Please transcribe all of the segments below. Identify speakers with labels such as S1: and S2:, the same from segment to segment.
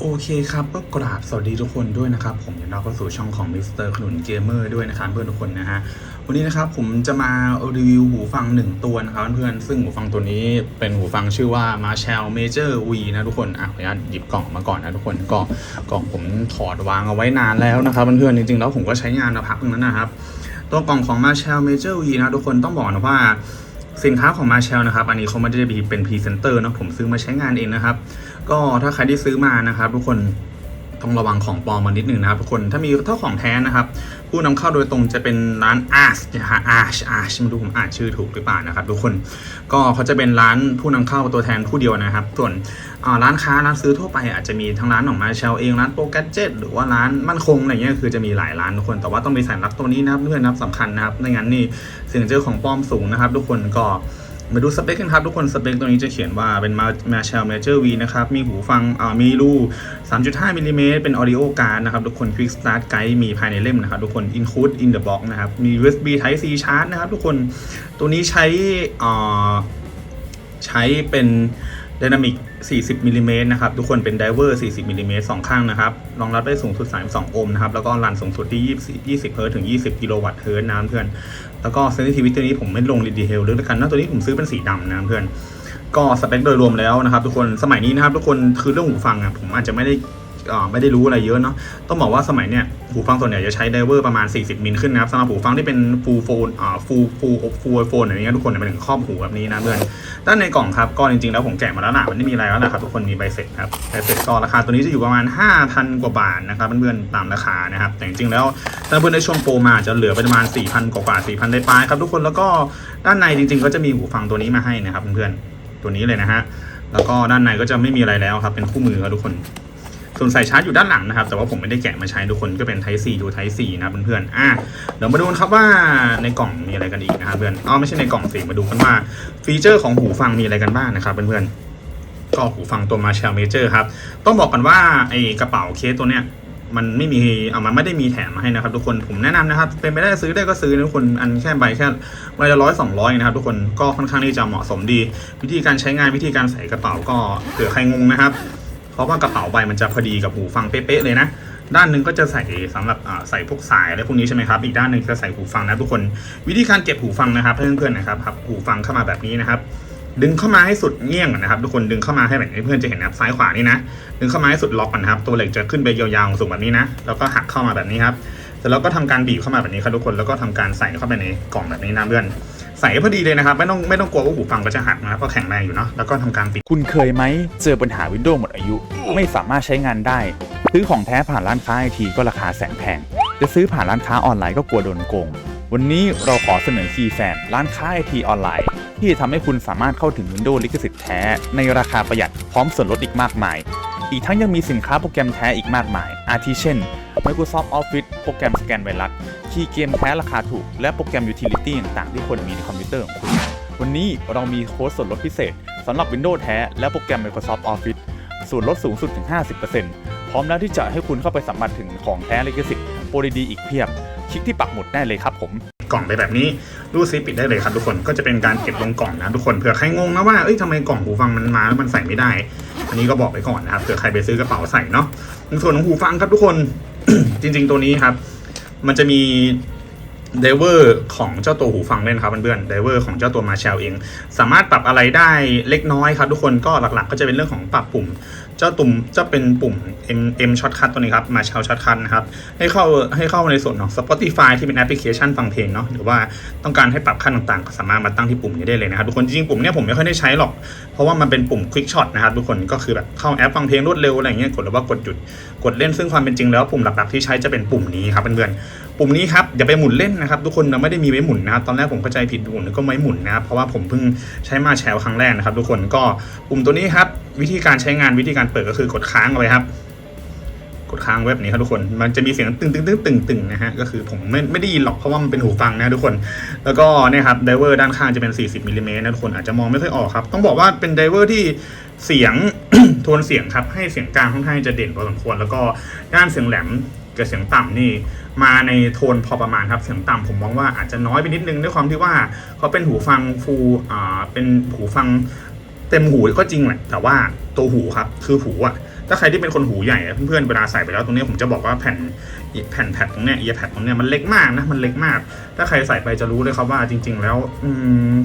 S1: โอเคครับก็กราบสวัสดีทุกคนด้วยนะครับ ผมยินดีต้อนรับเข้าสู่ช่องของมิสเตอร์ขนุนเกมเมอร์ด้วยนะครับเพื่อนทุกคนนะฮะวันนี้นะครับผมจะมารีวิวหูฟังหนึ่งตัวนะครับเพื่อนซึ่งหูฟังตัวนี้เป็นหูฟังชื่อว่า Marshall Major V นะทุกคนอะขออนุญาตหยิบกล่องมาก่อนนะทุกคนก็กล่องผมถอดวางเอาไว้นานแล้วนะครับเพื่อนๆจริงๆแล้วผมก็ใช้งานมาพักนึงแล้วนะครับตัวกล่องของ Marshall Major V นะทุกคนต้องบอกนะว่าสินค้าของ Marshall นะครับ อันนี้เขาไม่ได้เป็นพรีเซนเตอร์นะผมซื้อมาใช้งานเองนะครับ ก็ถ้าใครที่ซื้อมานะครับทุกคนต้องระวังของปลอมมานิดหนึ่งนะครับทุกคนถ้ามีถ้าของแท้นะครับ ผู้นำเข้าโดยตรงจะเป็นร้าน Arch นะฮะ Arch Arch ไม่รู้ผมอ่านชื่อถูกหรือเปล่านะครับ ทุกคนก็เขาจะเป็นร้านผู้นำเข้าตัวแทนผู้เดียวนะครับ ส่วนร้านค้าร้านซื้อทั่วไปอาจจะมีทั้งร้านของมาเชลเองร้านโปรแกเจ็ตหรือว่าร้านมั่นคงอะไรเงี้ยคือจะมีหลายร้านทุกคน แต่ว่าต้องมีสัญลักษณ์ตัวนี้นะครับเพื่อนนะครับสำคัญนะครับไม่งั้นนี่เสียงเจอของปลอมสูงนะครับ ทุกคนก็ มาดูสเปคกันครับทุกคนสเปคตัวนี้จะเขียนว่าเป็น Marshall Major V นะครับ มีหูฟังอ่ามีรู 3.5มิลลิเมตรเป็น audio card นะครับ ทุกคน Quick Start Guide มีภายในเล่มนะครับ ทุกคน include in the box นะครับ มี USB Type C charge นะครับ ทุกคนตัวนี้ใช้อ่าใช้เป็น Dynamic 40มิลลิเมตรนะครับทุกคนเป็นไดเวอร์40มิลลิเมตรสองข้างนะครับรองรับได้สูงสุด 32 โอห์มนะครับแล้วก็รันสูงสุดที่ 20 20เฮิร์ตถึง 20 กิโลวัตต์เฮิร์ตนะเพื่อน แล้วก็เซนซิทิวิตัวนี้ผมไม่ลงดีเทลด้วยกันนะตัวนี้ผมซื้อเป็นสีดำนะเพื่อน ก็สเปคโดยรวมแล้วนะครับทุกคนสมัยนี้นะครับทุกคนคือเรื่องหูฟังอะผมอาจจะไม่ได้ ไม่ได้รู้อะไรเยอะเนาะต้องบอกว่าสมัยเนี้ยหูฟังส่วนใหญ่จะใช้ไดเวอร์ประมาณ 40 มิลขึ้นนะครับสำหรับหูฟังที่เป็น full phone อ่า full full full iPhone อย่างเงี้ยทุกคนจะเป็นถึงครอบหูแบบนี้นะเพื่อนด้านในกล่องครับก็จริงๆแล้วผมแกะมาแล้วนะมันไม่มีอะไรแล้วนะครับทุกคนมีใบเสร็จครับใบเสร็จก็ราคาตัวนี้จะอยู่ประมาณ 5,000 กว่าบาทนะครับเพื่อนๆตามราคานะครับแต่จริงๆแล้วถ้าเพื่อนได้ช่วงโปรมาจะเหลือประมาณ 4,000 กว่าๆ4,000ได้ปลายครับทุกคนแล้วก็ด้านในจริง ๆ ก็จะมีหูฟังตัวนี้มาให้นะครับเพื่อนๆตัวนี้เลยนะฮะแล้วก็ด้านในก็จะไม่มีอะไรแล้วครับเป็นคู่มือครับทุกคน ส่วนสายชาร์จอยู่ด้านหลังนะครับ แต่ว่าผมไม่ได้แกะมาใช้ทุกคนก็เป็น Type C ดู Type C นะเพื่อนๆอะเดี๋ยวมาดูครับว่าในกล่องมีอะไรกันอีกนะครับเพื่อนอ๋อไม่ใช่ในกล่องสิมาดูกันว่าฟีเจอร์ของหูฟังมีอะไรกันบ้างนะครับเพื่อนๆก็หูฟังตัว Marshall Major ครับต้องบอกกันว่าไอ้กระเป๋าเคสตัวเนี้ยมันไม่มีเอามันไม่ได้มีแถมมาให้นะครับ ทุกคนผมแนะนำนะครับ เป็นไปได้ซื้อได้ก็ซื้อนะทุกคนอันแค่ใบแค่ใบละร้อยสองร้อยนะครับ ทุกคนก็ค่อนข้างที่จะเหมาะสมดี วิธีการใช้งานวิธีการใส่กระเป๋าก็เผื่อใครงงนะครับ เพราะว่ากระเป๋าใบมันจะพอดีกับหูฟังเป๊ะๆเลยนะด้านหนึ่งก็จะใส่สำหรับใส่พวกสายอะไรพวกนี้ใช่ไหมครับ อีกด้านหนึ่งจะใส่หูฟังนะทุกคน วิธีการเก็บหูฟังนะครับเพื่อนๆนะครับครับหูฟังเข้ามาแบบนี้นะครับ ดึงเข้ามาให้สุดเงี้ยงก่อนนะครับ ทุกคนดึงเข้ามาให้แบบนี้เพื่อนจะเห็นนะครับซ้ายขวานี่นะ ดึงเข้ามาให้สุดล็อกก่อนนะครับ ตัวเหล็กจะขึ้นไปยาวๆสูงแบบนี้นะ แล้วก็หักเข้ามาแบบนี้ครับเสร็จแล้วก็ทำการบีบเข้ามาแบบนี้ครับทุกคน แล้วก็ทำการใส่เข้าไปในกล่องแบบนี้นะเพื่อน ใส่พอดีเลยนะครับ ไม่ต้องไม่ต้องกลัวว่าหูฟังก็จะหักนะครับเพราะแข็งแรงอยู่เนาะแล้วก็ทำการปิด
S2: คุณเคยไหมเจอปัญหา Windows หมดอายุ ไม่สามารถใช้งานได้ซื้อของแท้ผ่านร้านค้าไอทีก็ราคาแสนแพงจะซื้อผ่านร้านค้าออนไลน์ก็กลัวโดนโกง วันนี้เราขอเสนอคีแฟนร้านค้าไอทีออนไลน์ ที่จะทำให้คุณสามารถเข้าถึง Windows ลิขสิทธิ์แท้ ในราคาประหยัดพร้อมส่วนลดอีกมากมาย อีกทั้งยังมีสินค้าโปรแกรมแท้อีกมากมาย อาทิเช่น Microsoft Office โปรแกรมสแกนไวรัสคีย์เกมแท้ราคาถูก และโปรแกรม Utility ต่างๆ ที่ควรมีในคอมพิวเตอร์ของคุณวันนี้เรามีโค้ดส่วนลดพิเศษสำหรับ Windows แท้และโปรแกรม Microsoft Office ส่วนลดสูงสุดถึง 50%พร้อมแล้วที่จะให้คุณเข้าไปสัมผัสถึงของแท้ลิขสิทธิ์โปรดีๆอีกเพียบ คลิกที่ปักหมุดได้เลยครับผม
S1: กล่องไปแบบนี้รูดซิปปิดได้เลยครับทุกคนก็จะเป็นการเก็บลงกล่องนะทุกคนเผื่อใครงงนะว่าเอ้ยทำไมกล่องหูฟังมันมาแล้วมันใส่ไม่ได้ อันนี้ก็บอกไปก่อนนะครับเผื่อใครไปซื้อกระเป๋าใส่เนาะในส่วนของหูฟังครับทุกคน จริง ๆ ตัวนี้ครับ มันจะมีเดเวอร์ของเจ้าตัวหูฟังเล่นครับเพื่อนๆเดเวอร์ของเจ้าตัวมาแชลเอง สามารถปรับอะไรได้เล็กน้อยครับทุกคนก็หลักๆ ก็จะเป็นเรื่องของปรับปุ่ม เจ้าตุ่มจะเป็นปุ่ม M M Shortcut ตัวนี้ครับ มาเชลช็อตคัทนะครับ ให้เข้าให้เข้าในส่วนของ Spotify ที่เป็นแอปพลิเคชันฟังเพลงเนาะ หรือว่าต้องการให้ปรับขั้นต่างๆ ก็สามารถมาตั้งที่ปุ่มนี้ได้เลยนะครับ ทุกคน จริงๆ ปุ่มเนี้ยผมไม่ค่อยได้ใช้หรอก เพราะว่ามันเป็นปุ่ม Quick Shot นะครับ ทุกคน ก็คือแบบเข้าแอปฟังเพลงรวดเร็วอะไรเงี้ย กดหรือว่ากดหยุด กดเล่น ซึ่งความเป็นจริงแล้วปุ่มหลักๆที่ใช้จะเป็นปุ่มนี้ครับเพื่อนๆ ปุ่มนี้ครับอย่าไปหมุนเล่นนะครับทุกคนเราไม่ได้มีไว้หมุนนะครับตอนแรกผมเข้าใจผิดหมุนก็ไม่หมุนนะครับเพราะว่าผมเพิ่งใช้มาแชลครั้งแรกนะครับ ทุกคนก็ปุ่มตัวนี้ครับวิธีการใช้งานวิธีการเปิดก็คือกดค้างเอาไว้ครับ กดค้างไว้แบบนี้ครับทุกคนมันจะมีเสียงตึงตึงตึงตึงตึงนะฮะก็คือผมไม่ไม่ได้ยินหรอกเพราะว่ามันเป็นหูฟังนะทุกคน แล้วก็เนี่ยครับไดเวอร์ด้านข้างจะเป็น 40มิลลิเมตรนะทุกคนอาจจะมองไม่ค่อยออกครับต้องบอกว่าเป็นไดเวอร์ที่เสียงโทนเสียงครับให้เสียงกลางค่อนข้างจะเด่นพอสมควรแล้วก็ด้านเสียงแหลม กับเสียงต่ำนี่มาในโทนพอประมาณครับเสียงต่ำผมมองว่าอาจจะน้อยไปนิดนึงด้วยความที่ว่าเขาเป็นหูฟังฟูลอ่าเป็นหูฟังเต็มหูก็จริงแหละแต่ว่าตัวหูครับคือหูอะถ้าใครที่เป็นคนหูใหญ่เพื่อนๆเวลาใส่ไปแล้วตรงนี้ผมจะบอกว่าแผ่นแผ่นแพดตรงเนี้ยเอียแพดตรงเนี้ยมันเล็กมากนะมันเล็กมาก ถ้าใครใส่ไปจะรู้เลยครับว่าจริง ๆ แล้ว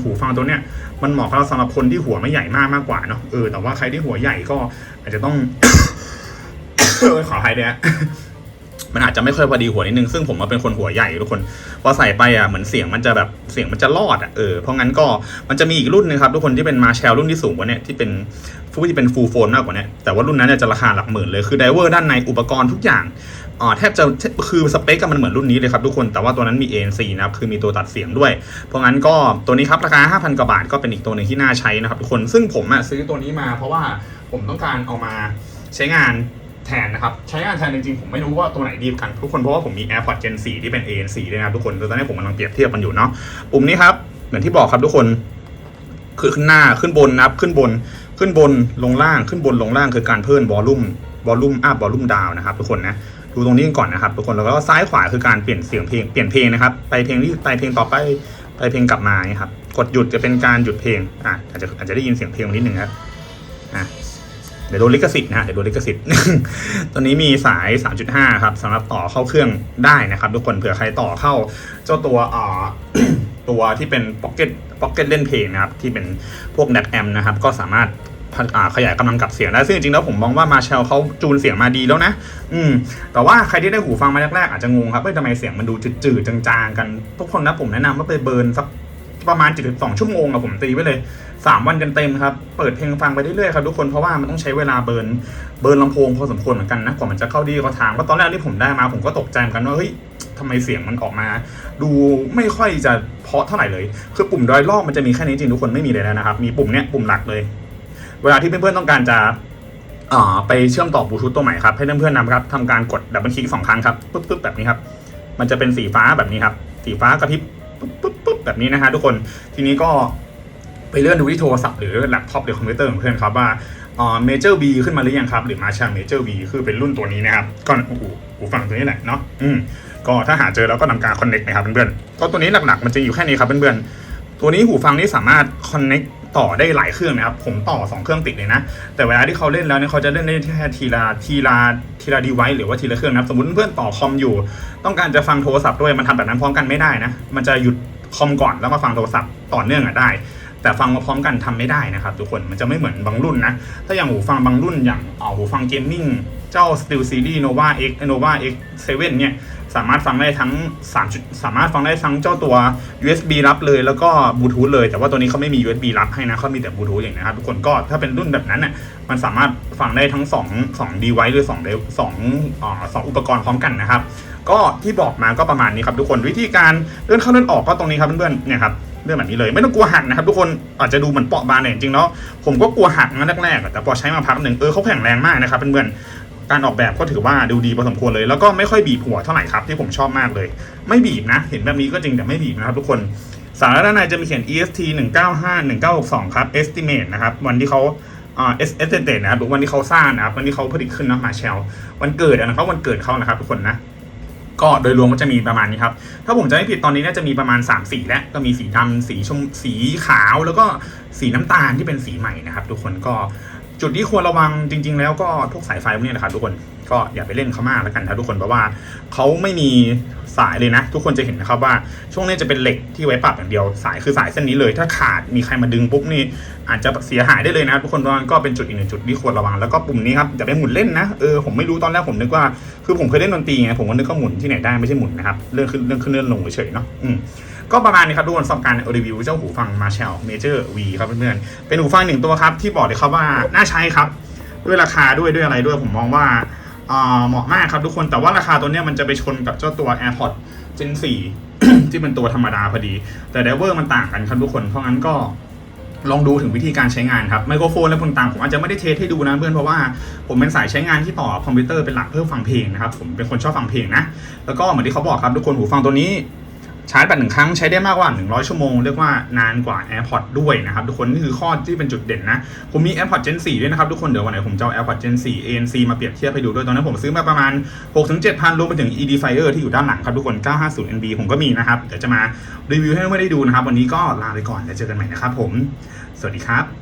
S1: หูฟังตัวเนี้ยมันเหมาะสำหรับคนที่หัวไม่ใหญ่มากมากกว่าเนาะเออแต่ว่าใครที่หัวใหญ่ก็อาจจะต้องขออภัยด้วย มันอาจจะไม่ค่อยพอดีหัวนิดนึงซึ่งผมมาเป็นคนหัวใหญ่ทุกคนพอใส่ไปอะเหมือนเสียงมันจะแบบเสียงมันจะรอดอะเออเพราะงั้นก็มันจะมีอีกรุ่นหนึงครับทุกคนที่เป็นมาแชลรุ่นที่สูงกว่านี้ที่เป็นฟูที่เป็นฟูลโฟนมากกว่านี้แต่ว่ารุ่นนั้นจะราคาหลักหมื่นเลยคือไดเวอร์ด้านในอุปกรณ์ทุกอย่างอ่าแทบจะคือสเปคก็มันเหมือนรุ่นนี้เลยครับทุกคนแต่ว่าตัวนั้นมี ANC นะครับคือมีตัวตัดเสียงด้วย เพราะงั้นก็ตัวนี้ครับราคา 5,000กว่าบาทก็เป็นอีกตัวหนึ่งที่น่าใช้นะครับทุกคนซึ่งผมอะซื้อตัวนี้มาเพราะว่าผมต้องการเอามาใช้งาน แทนนะครับ ใช้งานแทนจริงๆ ผมไม่รู้ว่าตัวไหนดีกันทุกคนเพราะว่าผมมี AirPods Gen 4 ที่เป็น ANC ด้วยนะครับทุกคนตอนนี้ผมกำลังเปรียบเทียบกันอยู่เนาะปุ่มนี้ครับ เหมือนที่บอกครับทุกคนคือขึ้นหน้าขึ้นบนนะครับขึ้นบนขึ้นบนลงล่างขึ้นบนลงล่างคือการเพิ่มวอลลุ่มวอลลุ่มอัพวอลลุ่มดาวนะครับทุกคนนะดูตรงนี้ก่อนนะครับทุกคนแล้วก็ซ้ายขวาคือการเปลี่ยนเสียงเพลงเปลี่ยนเพลงนะครับไปเพลงที่ไปเพลงต่อไปไปเพลงกลับมานี่ครับกดหยุดจะเป็นการหยุดเพลงอะอาจจะอาจจะได้ยินเสียงเพลงนิดนึงครับอ่ ดี๋ยวโดนลิขสิทธิ์นะฮะเดี๋ยวโดนลิขสิทธิ์ตอนนี้มีสาย 3.5 ครับสำหรับต่อเข้าเครื่องได้นะครับ ทุกคนเผื่อใครต่อเข้า เจ้าตัวอ่าตัวที่เป็น Pocket Pocket เก็ตเล่นเพลงนะครับ ที่เป็นพวก NAC Amp นะครับ ก็สามารถพัฒอ่าขยายกำลังกับเสียงได้ซึ่งจริงๆแล้วผมมองว่ามาเชลเขาจูนเสียงมาดีแล้วนะ อืม แต่ว่าใครที่ได้หูฟังมาแรกๆอาจจะงงครับเฮ้ยทำไมเสียงมันดูจืดๆจางๆกัน ทุกคนนะผมแนะนำว่าไปเบิร์นสัก ประมาณ 72 ชั่วโมงอะผมตีไว้เลยสามวันเต็มๆครับ เปิดเพลงฟังไปเรื่อยๆครับทุกคนเพราะว่ามันต้องใช้เวลาเบิร์นเบิร์นลำโพงพอสมควรเหมือนกันนะกว่ามันจะเข้าดีเขาทางเพราตอนแรกที่ผมได้มาผมก็ตกใจเหมือนกันว่าเฮ้ยทำไมเสียงมันออกมา ดูไม่ค่อยจะเพาะเท่าไหร่เลย คือปุ่มดอยลอกมันจะมีแค่นี้จริงทุกคนไม่มีเลยแล้วนะครับ มีปุ่มเนี้ยปุ่มหลักเลย เวลาที่เพื่อนๆต้องการจะไปเชื่อมต่อบลูทูธตัวใหม่ครับให้เพื่อนๆนะครับทำการกดดับเบิลคลิกสองครั้งครับปึ๊บปึ๊บแบบนี้ครับ มันจะเป็นสีฟ้าแบบนี้ครับ สีฟ้ากระพริบปึ๊บปึ๊บปึ๊บ แบบนี้นะฮะทุกคนทีนี้ก็ไปเลื่อนดูที่โทรศัพท์หรือแล็ปท็อปหรือคอมพิวเตอร์ของเพื่อนครับว่าเมเจอร์บีขึ้นมาหรือยังครับ หรือมาชาเมเจอร์บีคือเป็นรุ่นตัวนี้นะครับก็โอ้โหหูฟังตัวนี้แหละเนาะอืมก็ถ้าหาเจอแล้วก็ทำการคอนเน็กนะครับเพื่อนๆก็ตัวนี้หลักๆมันจะอยู่แค่นี้ครับเพื่อนๆตัวนี้หูฟังนี้สามารถคอนเน็กต่อได้หลายเครื่องนะครับ ผมต่อ 2 เครื่องติดเลยนะ แต่เวลาที่เขาเล่นแล้วเนี่ยเขาจะเล่นได้แค่ทีละทีละทีละดีไวซ์หรือว่าทีละเครื่องนะสมมติเพื่อนต่อคอมอยู่ ต้องการจะฟังโทรศัพท์ด้วยมันทำแบบนั้นพร้อมกันไม่ได้นะ มันจะหยุด คอมก่อนแล้วมาฟังโทรศัพท์ต่อเนื่องอะได้ แต่ฟังมาพร้อมกันทำไม่ได้นะครับทุกคนมันจะไม่เหมือนบางรุ่นนะ ถ้าอย่างหูฟังบางรุ่นอย่างเอาหูฟังเกมมิ่งเจ้า Steel Series Nova X Nova X 7 เนี่ย สามารถฟังได้ทั้ง3จุดสามารถฟังได้ทั้งเจ้าตัว USB รับเลยแล้วก็บลูทูธเลย แต่ว่าตัวนี้เขาไม่มี USB รับให้นะเขามีแต่บลูทูธอย่างนะครับทุกคนก็ถ้าเป็นรุ่นแบบนั้นน่ะมันสามารถฟังได้ทั้ง2 2 device หรือ2 dev- สองอ่าสองอุปกรณ์พร้อมกันนะครับ ก็ที่บอกมาก็ประมาณนี้ครับทุกคนวิธีการเลื่อนเข้าเลื่อนออกก็ตรงนี้ครับเพื่อนๆเนี่ยครับเลื่อนแบบนี้เลยไม่ต้องกลัวหักนะครับทุกคนอาจจะดูเหมือนเปราะบางเนี่ยจริงๆแล้วผมก็กลัวหักนะแรกๆแต่พอใช้มาพักหนึ่งเออเขาแข็งแรงมากนะครับเพื่อนๆ การออกแบบก็ถือว่าดูดีพอสมควรเลย แล้วก็ไม่ค่อยบีบหัวเท่าไหร่ครับที่ผมชอบมากเลย ไม่บีบนะ เห็นแบบนี้ก็จริงแต่ไม่บีบนะครับทุกคนสาระด้านในจะมีเขียน EST 195 1962 ครับ estimate นะครับวันที่เขาอ่า S estimate นะครับหรือวันที่เขาสร้างนะครับวันที่เขาผลิตขึ้นนะมาเชลวันเกิดอะนะครับวันเกิดเขานะครับทุกคนนะก็โดยรวมก็จะมีประมาณนี้ครับ ถ้าผมจะไม่ผิดตอนนี้น่าจะมีประมาณ 3 สีแล้วก็มีสีดำสีชมสีขาว แล้วก็สีน้ำตาลที่เป็นสีใหม่นะครับ ทุกคนก็ จุดที่ควรระวังจริง ๆ แล้วก็พวกสายไฟพวกนี้นะครับทุกคนก็อย่าไปเล่นเขามากแล้วกันนะทุกคนเพราะว่าเขาไม่มีสายเลยนะ ทุกคนจะเห็นนะครับว่าช่วงนี้จะเป็นเหล็กที่ไว้ปรับอย่างเดียว สายคือสายเส้นนี้เลย ถ้าขาดมีใครมาดึงปุ๊บนี่อาจจะเสียหายได้เลยนะ ทุกคนเพราะมันก็เป็นจุดอีกหนึ่งจุดที่ควรระวังแล้วก็ปุ่มนี้ครับอย่าไปหมุนเล่นนะเออผมไม่รู้ตอนแรกผมนึกว่าคือผมเคยเล่นดนตรีไงผมก็นึกว่าหมุนที่ไหนได้ไม่ใช่หมุนนะครับเรื่องขึ้นเรื่องขึ้นเรื่องลงเฉยเนาะอืม ก็ประมาณนี้ครับทุกคนสำหรับการรีวิวเจ้าหูฟัง Marshall Major V ครับเพื่อนๆเป็นหูฟังหนึ่งตัวครับที่บอกเลยครับว่าน่าใช้ครับ ด้วยราคาด้วยด้วยอะไรด้วยผมมองว่าเหมาะมากครับทุกคนแต่ว่าราคาตัวเนี้ยมันจะไปชนกับเจ้าตัว AirPods Gen 4 ที่เป็นตัวธรรมดาพอดี แต่ไดเวอร์มันต่างกันครับทุกคนเพราะงั้นก็ลองดูถึงวิธีการใช้งานครับไมโครโฟนและพวกต่างผมอาจจะไม่ได้เทสให้ดูนะเพื่อนเพราะว่าผมเป็นสายใช้งานที่ต่อคอมพิวเตอร์เป็นหลักเพื่อฟังเพลงนะครับผมเป็นคนชอบฟังเพลงนะแล้วก็เหมือนที่เขาบอกครับทุกคนหูฟังตัวนี้ ชาร์จแบตหนึ่งครั้งใช้ได้มากกว่า 100 ชั่วโมง เรียกว่านานกว่า AirPods ด้วยนะครับ ทุกคนนี่คือข้อที่เป็นจุดเด่นนะ ผมมี AirPods Gen 4 ด้วยนะครับ ทุกคนเดี๋ยววันไหนผมจะเอา AirPods Gen 4 ANC มาเปรียบเทียบให้ดูด้วย ตอนนั้นผมซื้อมาประมาณ 6-7,000รวมไปถึง Edifier ที่อยู่ด้านหลังครับทุกคน 950 NB ผมก็มีนะครับเดี๋ยวจะมารีวิวให้เพื่อนๆได้ดูนะครับวันนี้ก็ลาไปก่อนแล้วเจอกันใหม่นะครับผม สวัสดีครับ